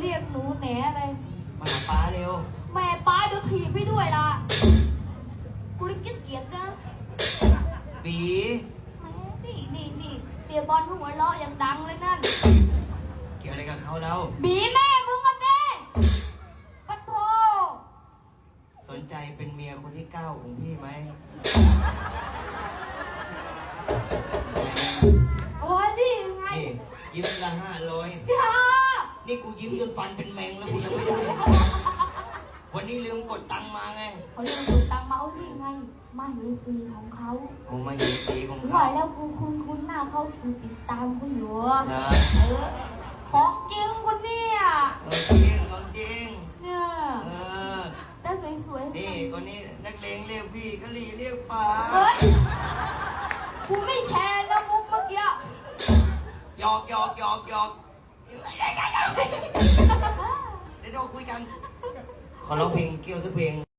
เรียกหนูแหนอะไร มาหาป้าเร็ว แม่ป้าเดี๋ยวถีบให้ด้วยล่ะ กูเลยเกลียดเกลียดนะปีแหมนี่นี่นี่เตียบอลหัวเราะอย่างดังเลยนั่น เกี่ยวอะไรกับเขาแล้ว บีแม่มึงกันเด้ปะโทสนใจเป็นเมียคนที่เก้าของพี่ไหมโอ้ยนี่ไงนี่ยิ้มละห้าร้อย พี่ฮะ นี่กูยิ้มจนฟันเป็นแมงแล้วกูยังไม่ได้วันนี้ลืมกดตังค์มาไงเขาเรียกดูตังเมาส์นี่ไงมาเฮฟรีของเขาโอ้มาเห็นสีของไหวเขาแล้วกูคุ้นคุ้นหน้าเขากูติดตามกูอยู่นะเออของจริงคนเนี่ยเออจริงของจริงเนี่ยเออ แต่สวยๆนี่คนนี้นักเลงเรียกพี่กะหรี่เรียกป๋าเฮ้ยกูไม่แชร์นะมุกเมื่อกี้หยอกหยอกหยอกหยอกเดี๋ยวเรา คุยกัน ขอร้องเพลงเกี่ยวสักเพลง